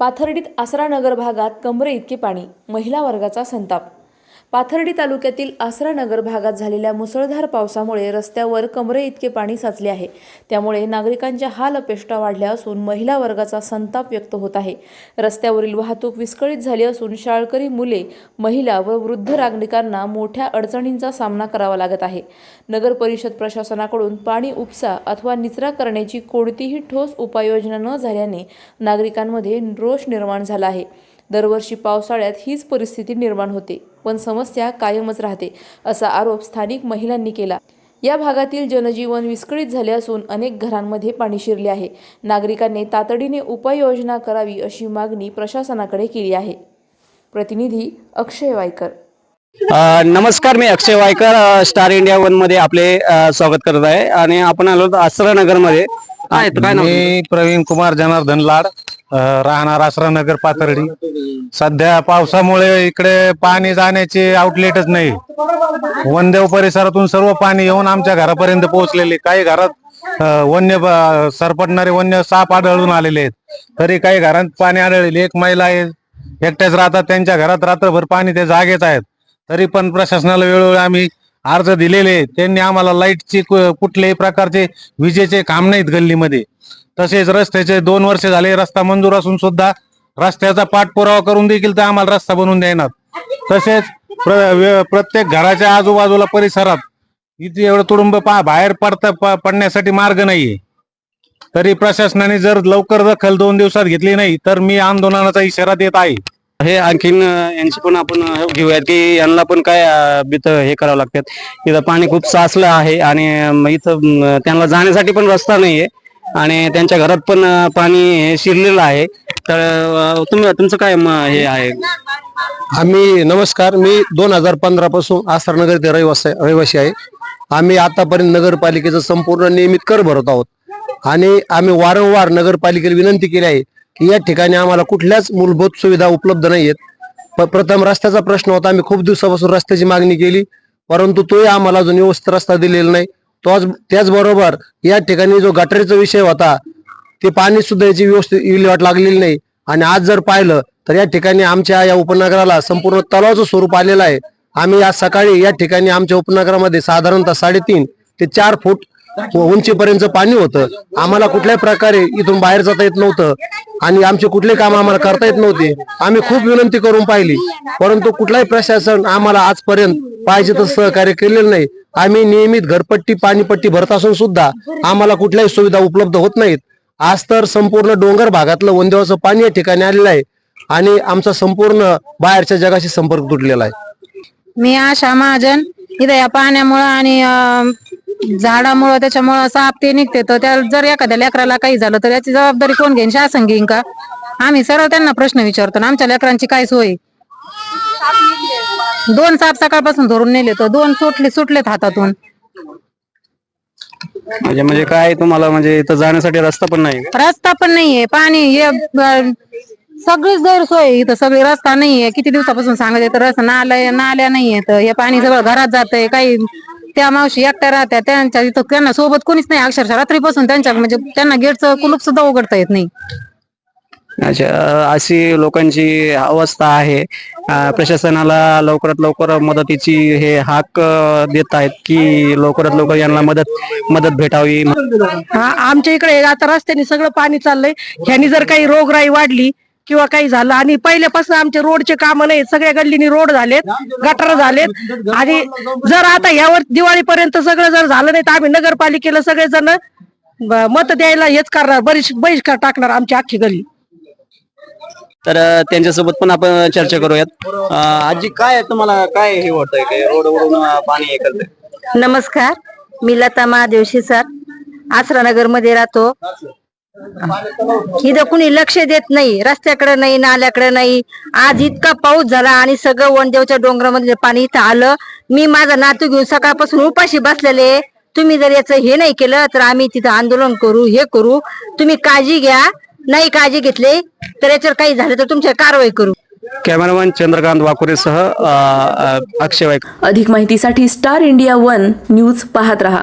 पाथर्डीत आसरा नगर भागात कमरे इतके पाणी महिला वर्गाचा संताप पाथर्डी तालुक्यातील आसरा नगर भागात झालेल्या मुसळधार पावसामुळे रस्त्यावर कमरे इतके पाणी साचले आहे. त्यामुळे नागरिकांच्या हाल अपेष्टा वाढल्या असून महिला वर्गाचा संताप व्यक्त होत आहे. रस्त्यावरील वाहतूक विस्कळीत झाली असून शाळकरी मुले महिला व वृद्ध नागरिकांना मोठ्या अडचणींचा सामना करावा लागत आहे. नगर परिषद प्रशासनाकडून पाणी उपसा अथवा निचरा करण्याची कोणतीही ठोस उपाययोजना न झाल्याने नागरिकांमध्ये रोष निर्माण झाला आहे. दरवर्षी पावसाळ्यात हीच परिस्थिती निर्माण होते. पण समस्या कायमच राहते असा आरोप स्थानिक महिलांनी केला. या भागातील जनजीवन विस्कळीत झाले असून अनेक घरांमध्ये पाणी शिरले आहे. नागरिकांनी तातडीने उपाययोजना करावी अशी मागणी प्रशासनाकडे केली आहे. प्रतिनिधी अक्षय वायकर. नमस्कार मी अक्षय वायकर स्टार इंडिया वनमध्ये आपले स्वागत करत आहे. आणि आपण आलो आसरा नगरमध्ये काय काय नाव मी प्रवीण कुमार जनार्दन लाड. राहणार आसरानगर पाथर्डी. सध्या पावसामुळे इकडे पाणी जाण्याचे आउटलेटच नाही. वनदेव परिसरातून सर्व पाणी येऊन आमच्या घरापर्यंत पोहोचलेले. काही घरात वन्य सरपटणारे वन्य साप आढळून आलेले आहेत. तरी काही घरात पाणी आढळले एक महिला आहे. एकट्याच राहतात. त्यांच्या घरात रात्रभर पाणी ते जागेच आहेत. तरी पण प्रशासनाला वेळोवेळी आम्ही अर्ज दिलेले त्यांनी आम्हाला लाईटचे कुठल्याही प्रकारचे विजेचे काम नाहीत गल्लीमध्ये. तसेच रस्त्याचे दोन वर्ष झाले रस्ता मंजूर असून सुद्धा रस्त्याचा पाठपुरावा करून देखील ते आम्हाला रस्ता बनवून देणार. तसेच प्र- प्रत्येक घराच्या आजूबाजूला परिसरात इथे एवढं तुडुंब पा बाहेर पडता प- पडण्यासाठी मार्ग नाहीये. तरी प्रशासनाने जर लवकर दखल दोन दिवसात घेतली नाही तर मी आंदोलनाचा इशारा देत आहे. हे आणखीन यांची पण आपण घेऊयात की यांना पण काय बित हे करावं लागतात. इथं पाणी खूप साचलं आहे आणि इथं त्यांना जाण्यासाठी पण रस्ता नाहीये आणि त्यांच्या घरात पण पाणी हे शिरलेलं आहे. तर तुम्ही तुमचं काय हे आहे? आम्ही नमस्कार मी दोन हजार पंधरा पासून आसरनगर ते रहिवासी रहिवासी आहे. आम्ही आतापर्यंत नगरपालिकेचा संपूर्ण नियमित कर भरत आहोत. आणि आम्ही वारंवार नगरपालिकेला विनंती केली आहे की या ठिकाणी आम्हाला कुठल्याच मूलभूत सुविधा उपलब्ध नाहीयेत. आहेत प्रथम रस्त्याचा प्रश्न होता. आम्ही खूप दिवसापासून रस्त्याची मागणी केली. परंतु तोही आम्हाला अजून व्यवस्थित रस्ता दिलेला नाही. तोच त्याचबरोबर या ठिकाणी जो गटारीचा विषय होता ते पाणी सुद्धा याची व्यवस्थित विल्हेवाट लागलेली नाही. आणि आज जर पाहिलं तर या ठिकाणी आमच्या या उपनगराला संपूर्ण तलावाचं स्वरूप आलेलं आहे. आम्ही आज सकाळी या ठिकाणी आमच्या उपनगरामध्ये साधारणतः साडेतीन ते चार फूट उंचीपर्यंत पाणी होतं. आम्हाला कुठल्याही प्रकारे इथून बाहेर जाता येत नव्हतं. आणि आमचे कुठले काम आम्हाला करता येत नव्हते. आम्ही खूप विनंती करून पाहिली. परंतु कुठलाही प्रशासन आम्हाला आजपर्यंत पाहिजे तसं सहकार्य केलेलं नाही. आम्ही नियमित घरपट्टी पाणीपट्टी भरत असून सुद्धा आम्हाला कुठल्याही सुविधा उपलब्ध होत नाहीत. आज तर संपूर्ण डोंगर भागातलं वंदेवाचं पाणी या ठिकाणी आलेलं आहे. आणि आमचा संपूर्ण बाहेरच्या जगाशी संपर्क तुटलेला आहे. मी आशा महाजन. इथं या पाण्यामुळं आणि झाडामुळं त्याच्यामुळं साप ते निघते. तर त्या जर एखाद्या लेकराला काही झालं तर याची जबाबदारी कोण घेईन? शासन घेईन का? आम्ही सरळ त्यांना प्रश्न विचारतो ना आमच्या लेकरांची काय सोय? दोन साप सकाळपासून धरून नेले तर दोन सुटले सुटलेत हातातून. म्हणजे म्हणजे काय तुम्हाला म्हणजे इथं जाण्यासाठी रस्ता पण नाही रस्ता पण नाहीये. पाणी हे अं, सगळीच गैरसोय. आहे इथं सगळी रस्ता नाहीये. किती दिवसापासून सांगत येतं रस्ता नाल्या नाल्या नाहीये तर हे पाणी सगळं घरात जातंय. काही त्या मावशी एकट्या राहत्या त्यांच्या इथं त्यांना सोबत कोणीच नाही. अक्षरशः रात्रीपासून त्यांच्या म्हणजे त्यांना गेटचं कुलूप सुद्धा उघडता येत नाही. अच्छा अशी लोकांची अवस्था आहे. अ, प्रशासनाला लवकरात लवकर मदतीची हे हाक अ, देत आहेत की लवकरात लवकर यांना मदत मदत भेटावी. हा आमच्या इकडे आता रस्त्याने सगळं पाणी चाललंय. ह्यानी जर काही रोगराई वाढली किंवा काही झालं. आणि पहिल्यापासून आमचे रोडचे काम नाही सगळ्या गल्लीनी रोड झालेत गटार झालेत. आणि जर आता यावर दिवाळीपर्यंत सगळं जर झालं नाही तर आम्ही नगरपालिकेला सगळेजण मत द्यायला हेच करणार बरीच बहिष्कार टाकणार आमची अख्खी गल्ली. तर त्यांच्यासोबत पण आपण चर्चा करूयात. आजी काय तुम्हाला काय हे होतंय? काय रोडवरून अ, पाणी हे करतंय? नमस्कार मी लता महादेव शिसार आसरानगरमध्ये राहतो. इथं कुणी लक्ष देत नाही रस्त्याकडे नाही नाल्याकडे नाही. आज इतका पाऊस झाला आणि सगळं वनदेवच्या डोंगरामधले पाणी इथं आलं. मी माझा नातू घेऊन सकाळपासून उपाशी बसलेले तुम्ही जर याचं हे नाही केलं तर आम्ही तिथं आंदोलन करू हे करू. तुम्ही काळजी घ्या. नाही काळजी घेतली तर याच्यावर काही झालं तर तुमच्या कारवाई करू. कॅमेरामॅन चंद्रकांत वाकुरेसह अक्षय अधिक माहितीसाठी स्टार इंडिया वन न्यूज पाहत रहा.